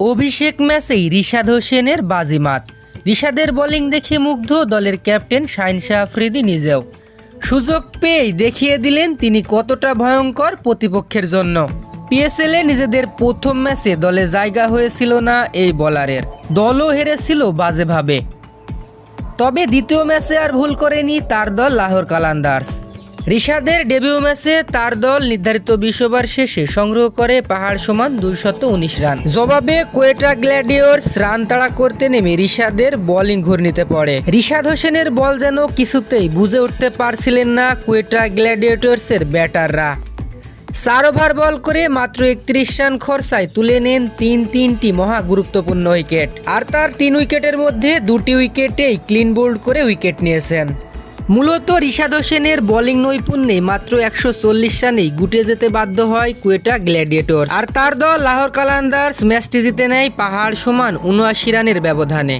অভিষেক ম্যাচেই রিশাদ হোসেনের বাজিমাত। রিশাদের বোলিং দেখে মুগ্ধ দলের ক্যাপ্টেন শাহিন শাহ আফ্রিদি নিজেও। সুযোগ পেয়েই দেখিয়ে দিলেন তিনি কতটা ভয়ঙ্কর প্রতিপক্ষের জন্য। পিএসএলে নিজেদের প্রথম ম্যাচে দলে জায়গা হয়েছিল না এই বলারের। দলও হেরেছিল বাজেভাবে। তবে দ্বিতীয় ম্যাচে আর ভুল করেনি তার দল লাহোর কালান্দার্স। রিশাদের ডেবিউ ম্যাচে তার দল নির্ধারিত বিশ ওভার শেষে সংগ্রহ করে পাহাড় সমান দুইশত উনিশ রান। জবাবে কোয়েটা গ্ল্যাডিওর্স রান তাড়া করতে নেমে রিশাদের বোলিং ঘূর্ণিতে পড়ে। রিশাদ হোসেনের বল যেন কিছুতেই বুঝে উঠতে পারছিলেন না কোয়েটা গ্ল্যাডিয়েটর্সের ব্যাটাররা। চার ওভার বল করে মাত্র একত্রিশ রান খরচায় তুলে নেন তিন তিনটি মহা গুরুত্বপূর্ণ উইকেট। আর তার তিন উইকেটের মধ্যে দুটি উইকেটেই ক্লিন বোল্ড করে উইকেট নিয়েছেন। মূলত রিশাদ হোসেনের বোলিং নৈপুণ্যে মাত্র একশো চল্লিশ রানেই গুটে যেতে বাধ্য হয় কুয়েটা গ্ল্যাডিয়েটর আর তার দল লাহোর কালান্দার্স ম্যাচটি জিতে নেয় পাহাড় সমান উনআশি রানের ব্যবধানে।